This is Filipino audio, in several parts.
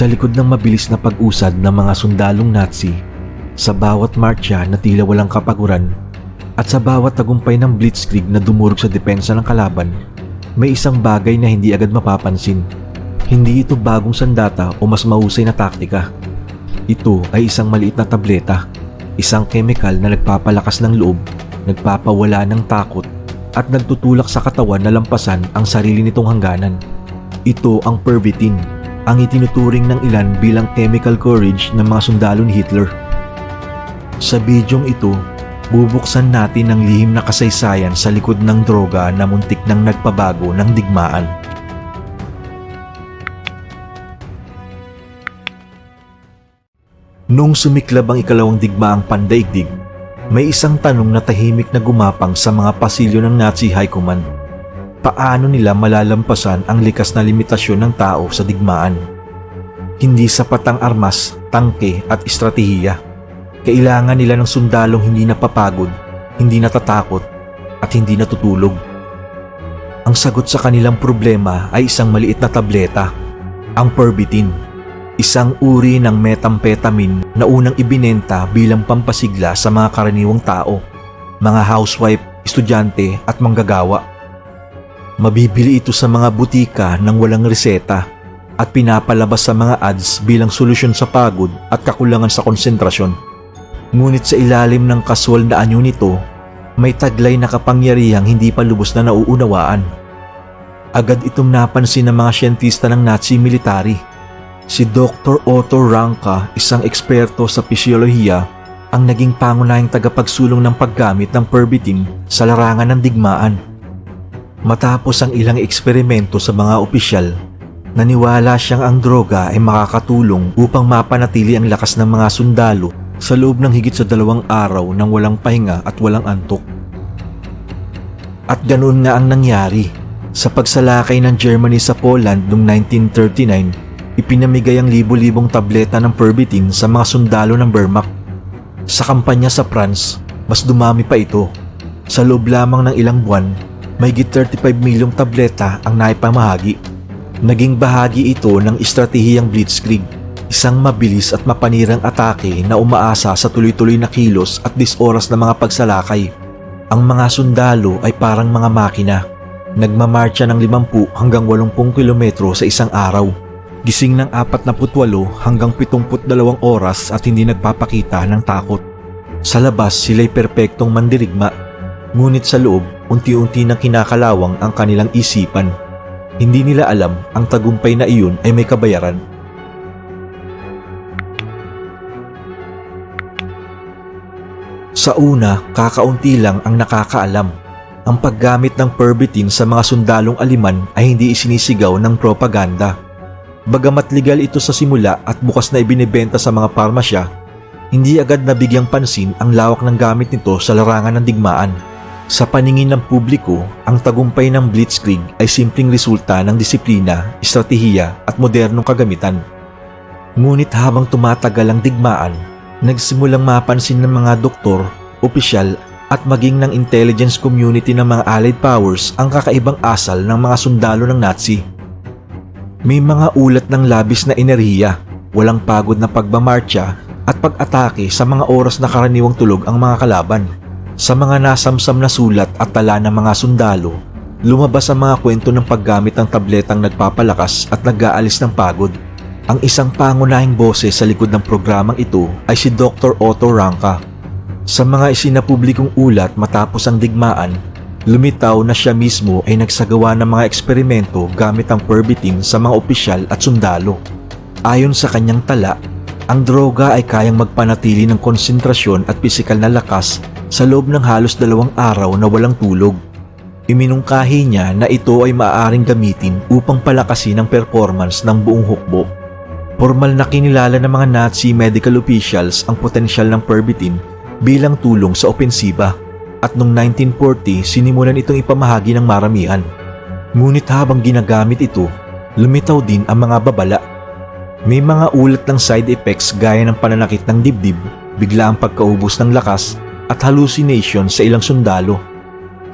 Sa likod ng mabilis na pag-usad ng mga sundalong Nazi, sa bawat marcha na tila walang kapaguran, at sa bawat tagumpay ng blitzkrieg na dumurog sa depensa ng kalaban, may isang bagay na hindi agad mapapansin. Hindi ito bagong sandata o mas mahusay na taktika. Ito ay isang maliit na tableta, isang chemical na nagpapalakas ng loob, nagpapawala ng takot, at nagtutulak sa katawan na lampasan ang sarili nitong hangganan. Ito ang pervitin, ang itinuturing ng ilan bilang chemical courage ng mga sundalo ni Hitler. Sa bidyong ito, bubuksan natin ang lihim na kasaysayan sa likod ng droga na muntik nang nagpabago ng digmaan. Nung sumiklab ang ikalawang digmaang pandaigdig, may isang tanong na tahimik na gumapang sa mga pasilyo ng Nazi High Command. Paano nila malalampasan ang likas na limitasyon ng tao sa digmaan? Hindi sapat ang armas, tangke at estratehiya. Kailangan nila ng sundalong hindi napapagod, hindi natatakot, at hindi natutulog. Ang sagot sa kanilang problema ay isang maliit na tableta, ang Pervitin. Isang uri ng methamphetamine na unang ibinenta bilang pampasigla sa mga karaniwang tao, mga housewife, estudyante at manggagawa. Mabibili ito sa mga butika ng walang reseta at pinapalabas sa mga ads bilang solusyon sa pagod at kakulangan sa konsentrasyon. Ngunit sa ilalim ng kaswal na anyo nito, may taglay na kapangyarihang hindi pa lubos na nauunawaan. Agad itong napansin ng mga siyentista ng Nazi military. Si Dr. Otto Ranka, isang eksperto sa pisyolohiya, ang naging pangunahing tagapagsulong ng paggamit ng pervitin sa larangan ng digmaan. Matapos ang ilang eksperimento sa mga opisyal, naniwala siyang ang droga ay makakatulong upang mapanatili ang lakas ng mga sundalo sa loob ng higit sa dalawang araw ng walang pahinga at walang antok. At ganoon nga ang nangyari. Sa pagsalakay ng Germany sa Poland noong 1939, ipinamigay ang libo-libong tableta ng Pervitin sa mga sundalo ng Wehrmacht. Sa kampanya sa France, mas dumami pa ito. Sa loob lamang ng ilang buwan, may 35 milyong tableta ang naipamahagi. Naging bahagi ito ng estratehiyang Blitzkrieg, isang mabilis at mapanirang atake na umaasa sa tuloy-tuloy na kilos at disoras na mga pagsalakay. Ang mga sundalo ay parang mga makina. Nagmamarcha ng 50 hanggang 80 kilometro sa isang araw. Gising ng 48 hanggang 72 oras at hindi nagpapakita ng takot. Sa labas sila'y perpektong mandirigma. Ngunit sa loob, unti-unti nang kinakalawang ang kanilang isipan. Hindi nila alam ang tagumpay na iyon ay may kabayaran. Sa una, kakaunti lang ang nakakaalam. Ang paggamit ng pervitin sa mga sundalong aliman ay hindi isinisigaw ng propaganda. Bagamat legal ito sa simula at bukas na ibinebenta sa mga parmasya, hindi agad nabigyang pansin ang lawak ng gamit nito sa larangan ng digmaan. Sa paningin ng publiko, ang tagumpay ng Blitzkrieg ay simpleng resulta ng disiplina, estratehiya at modernong kagamitan. Ngunit habang tumatagal ang digmaan, nagsimulang mapansin ng mga doktor, opisyal at maging ng intelligence community ng mga Allied powers ang kakaibang asal ng mga sundalo ng Nazi. May mga ulat ng labis na enerhiya, walang pagod na pagbamarcha at pag-atake sa mga oras na karaniwang tulog ang mga kalaban. Sa mga nasamsam na sulat at tala ng mga sundalo, lumabas ang mga kwento ng paggamit ng tabletang nagpapalakas at nag-aalis ng pagod. Ang isang pangunahing boses sa likod ng programang ito ay si Dr. Otto Ranka. Sa mga isinapublikong ulat matapos ang digmaan, lumitaw na siya mismo ay nagsagawa ng mga eksperimento gamit ang pervitin sa mga opisyal at sundalo. Ayon sa kanyang tala, ang droga ay kayang magpanatili ng konsentrasyon at pisikal na lakas sa loob ng halos dalawang araw na walang tulog. Iminungkahi niya na ito ay maaaring gamitin upang palakasin ang performance ng buong hukbo. Formal na kinilala ng mga Nazi medical officials ang potensyal ng pervitin bilang tulong sa opensiba at noong 1940 sinimulan itong ipamahagi ng maramihan. Ngunit habang ginagamit ito, lumitaw din ang mga babala may mga ulat ng side effects gaya ng pananakit ng dibdib, bigla ang pagkaubos ng lakas at hallucination sa ilang sundalo.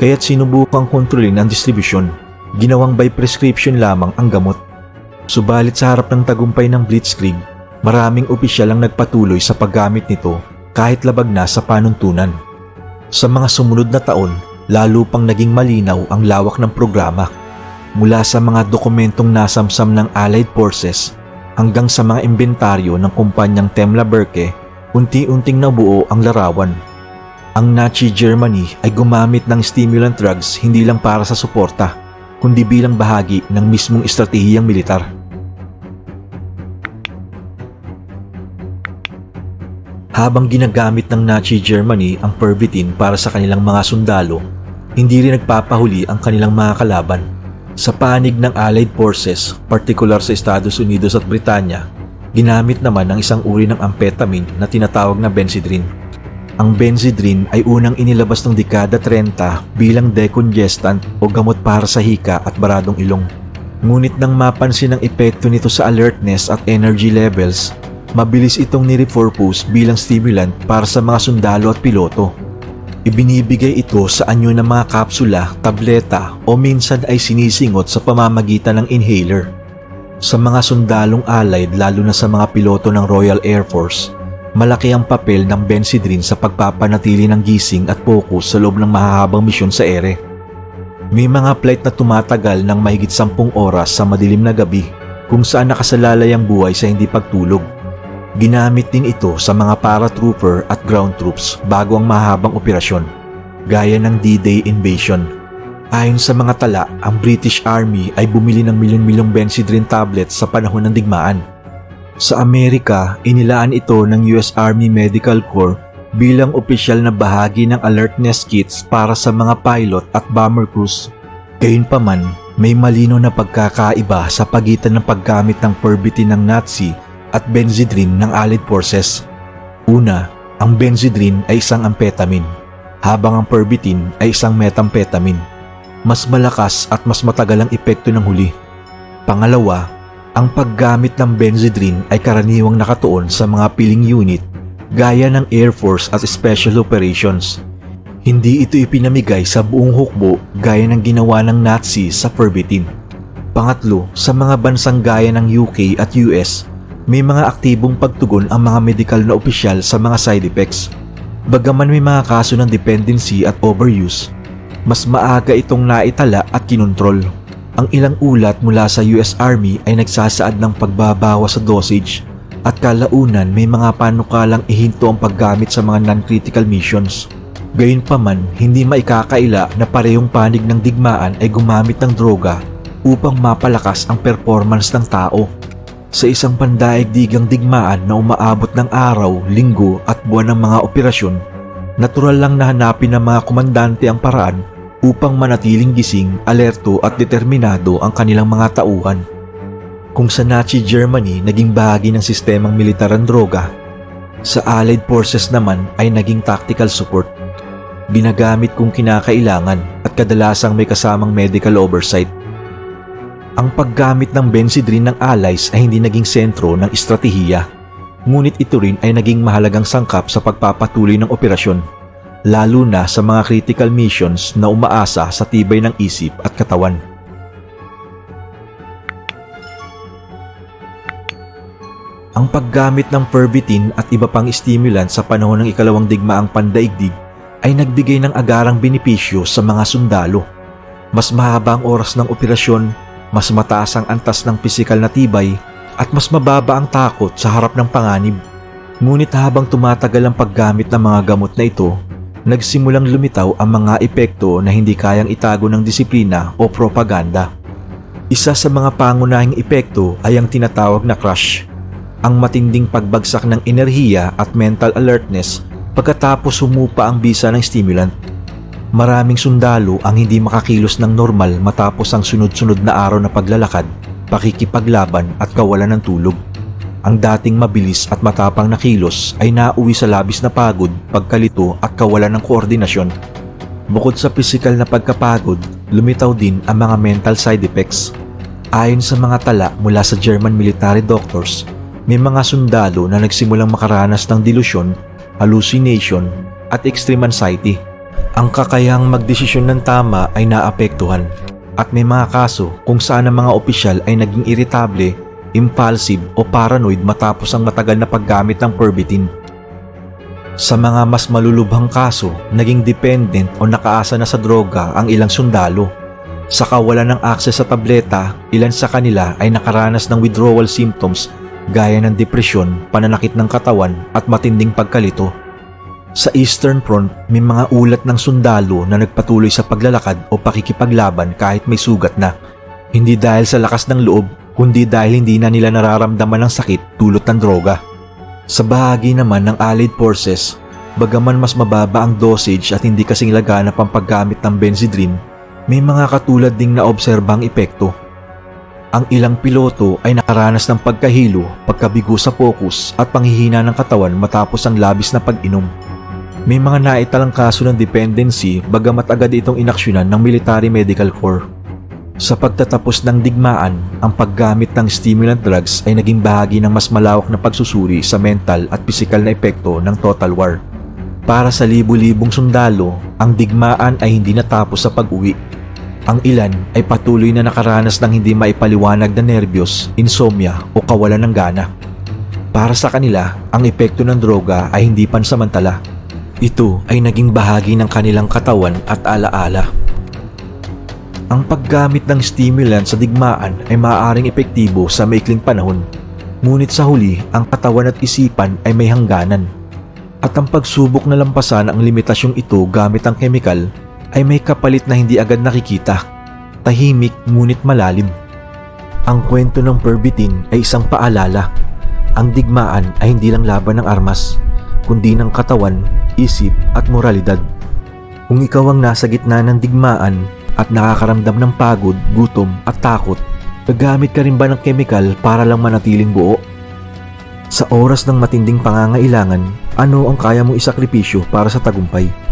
Kaya't sinubukang kontrolin ang distribusyon. Ginawang by prescription lamang ang gamot. Subalit sa harap ng tagumpay ng Blitzkrieg, maraming opisyal ang nagpatuloy sa paggamit nito kahit labag na sa panuntunan. Sa mga sumunod na taon, lalo pang naging malinaw ang lawak ng programa. Mula sa mga dokumentong nasamsam ng Allied Forces hanggang sa mga imbentaryo ng kumpanyang Temla Berke, unti-unting nabuo ang larawan. Ang Nazi Germany ay gumamit ng stimulant drugs hindi lang para sa suporta, kundi bilang bahagi ng mismong estratehiyang militar. Habang ginagamit ng Nazi Germany ang pervitin para sa kanilang mga sundalo, hindi rin nagpapahuli ang kanilang mga kalaban. Sa panig ng Allied Forces, partikular sa Estados Unidos at Britanya, ginamit naman ang isang uri ng amphetamine na tinatawag na Benzedrine. Ang Benzedrine ay unang inilabas ng dekada 30 bilang decongestant o gamot para sa hika at baradong ilong. Ngunit nang mapansin ang epekto nito sa alertness at energy levels, mabilis itong nirepurpose bilang stimulant para sa mga sundalo at piloto. Ibinibigay ito sa anyo ng mga kapsula, tableta o minsan ay sinisingot sa pamamagitan ng inhaler. Sa mga sundalong allied lalo na sa mga piloto ng Royal Air Force, malaki ang papel ng Benzedrine sa pagpapanatili ng gising at focus sa loob ng mahahabang misyon sa ere. May mga flight na tumatagal ng mahigit 10 oras sa madilim na gabi kung saan nakasalalay ang buhay sa hindi pagtulog. Ginamit din ito sa mga paratrooper at ground troops bago ang mahabang operasyon, gaya ng D-Day invasion. Ayon sa mga tala, ang British Army ay bumili ng milyon-milyong Benzedrine tablets sa panahon ng digmaan. Sa Amerika, inilaan ito ng US Army Medical Corps bilang opisyal na bahagi ng alertness kits para sa mga pilot at bomber crews. Gayunpaman, may malino na pagkakaiba sa pagitan ng paggamit ng pervitin ng Nazi at Benzedrine ng Allied Forces. Una, ang Benzedrine ay isang amphetamine, habang ang pervitin ay isang methamphetamine. Mas malakas at mas matagal ang epekto ng huli. Pangalawa, ang paggamit ng Benzedrine ay karaniwang nakatuon sa mga piling unit gaya ng Air Force at Special Operations. Hindi ito ipinamigay sa buong hukbo gaya ng ginawa ng Nazi sa pervitin. Pangatlo, sa mga bansang gaya ng UK at US, may mga aktibong pagtugon ang mga medikal na opisyal sa mga side effects. Bagaman may mga kaso ng dependency at overuse, mas maaga itong naitala at kinontrol. Ang ilang ulat mula sa US Army ay nagsasaad ng pagbabawa sa dosage at kalaunan may mga panukalang ihinto ang paggamit sa mga non-critical missions. Gayunpaman, hindi maikakaila na parehong panig ng digmaan ay gumamit ng droga upang mapalakas ang performance ng tao. Sa isang pandaigdigang digmaan na umaabot ng araw, linggo at buwan ng mga operasyon, natural lang na hanapin ng mga komandante ang paraan upang manatiling gising, alerto at determinado ang kanilang mga tauhan. Kung sa Nazi Germany naging bahagi ng sistemang militar ang droga, sa Allied Forces naman ay naging tactical support. Ginagamit kung kinakailangan at kadalasang may kasamang medical oversight. Ang paggamit ng Benzedrine ng Allies ay hindi naging sentro ng estratehiya, ngunit ito rin ay naging mahalagang sangkap sa pagpapatuloy ng operasyon, lalo na sa mga critical missions na umaasa sa tibay ng isip at katawan. Ang paggamit ng pervitin at iba pang stimulant sa panahon ng ikalawang digmaang pandaigdig ay nagbigay ng agarang benepisyo sa mga sundalo. Mas mahaba ang oras ng operasyon, mas mataas ang antas ng pisikal na tibay, at mas mababa ang takot sa harap ng panganib. Ngunit habang tumatagal ang paggamit ng mga gamot na ito, nagsimulang lumitaw ang mga epekto na hindi kayang itago ng disiplina o propaganda. Isa sa mga pangunahing epekto ay ang tinatawag na crush, ang matinding pagbagsak ng enerhiya at mental alertness pagkatapos sumupa ang bisa ng stimulant. Maraming sundalo ang hindi makakilos ng normal matapos ang sunod-sunod na araw na paglalakad, pakikipaglaban at kawalan ng tulog. Ang dating mabilis at matapang na kilos ay nauwi sa labis na pagod, pagkalito at kawalan ng koordinasyon. Bukod sa pisikal na pagkapagod, lumitaw din ang mga mental side effects. Ayon sa mga tala mula sa German military doctors, may mga sundalo na nagsimulang makaranas ng delusyon, hallucination at extreme anxiety. Ang kakayang magdesisyon ng tama ay naapektuhan at may mga kaso kung saan ang mga opisyal ay naging iritable impulsive o paranoid matapos ang matagal na paggamit ng pervitin. Sa mga mas malulubhang kaso, naging dependent o nakaasa na sa droga ang ilang sundalo. Sa kawalan ng akses sa tableta, ilan sa kanila ay nakaranas ng withdrawal symptoms gaya ng depresyon, pananakit ng katawan at matinding pagkalito. Sa Eastern Front, may mga ulat ng sundalo na nagpatuloy sa paglalakad o pakikipaglaban kahit may sugat na. Hindi dahil sa lakas ng loob, kundi dahil hindi na nila nararamdaman ng sakit tulot ng droga. Sa bahagi naman ng Allied Forces, bagaman mas mababa ang dosage at hindi kasing laganap ang paggamit ng benzedrine, may mga katulad ding naobserbang epekto. Ang ilang piloto ay nakaranas ng pagkahilo, pagkabigo sa focus at panghihina ng katawan matapos ang labis na pag-inom. May mga naitalang kaso ng dependency bagamat agad itong inaksyonan ng Military Medical Corps. Sa pagtatapos ng digmaan, ang paggamit ng stimulant drugs ay naging bahagi ng mas malawak na pagsusuri sa mental at pisikal na epekto ng total war. Para sa libu-libong sundalo, ang digmaan ay hindi natapos sa pag-uwi. Ang ilan ay patuloy na nakaranas ng hindi maipaliwanag na nervyos, insomnia o kawalan ng gana. Para sa kanila, ang epekto ng droga ay hindi pansamantala. Ito ay naging bahagi ng kanilang katawan at alaala. Ang paggamit ng stimulant sa digmaan ay maaaring epektibo sa maikling panahon. Ngunit sa huli, ang katawan at isipan ay may hangganan. At ang pagsubok na lampasan ang limitasyong ito gamit ang kemikal ay may kapalit na hindi agad nakikita. Tahimik ngunit malalim. Ang kwento ng pervitin ay isang paalala. Ang digmaan ay hindi lang laban ng armas, kundi ng katawan, isip at moralidad. Kung ikaw ang nasa gitna ng digmaan at nakakaramdam ng pagod, gutom at takot, gagamit ka rin ba ng kemikal para lang manatiling buo? Sa oras ng matinding pangangailangan, ano ang kaya mong isakripisyo para sa tagumpay?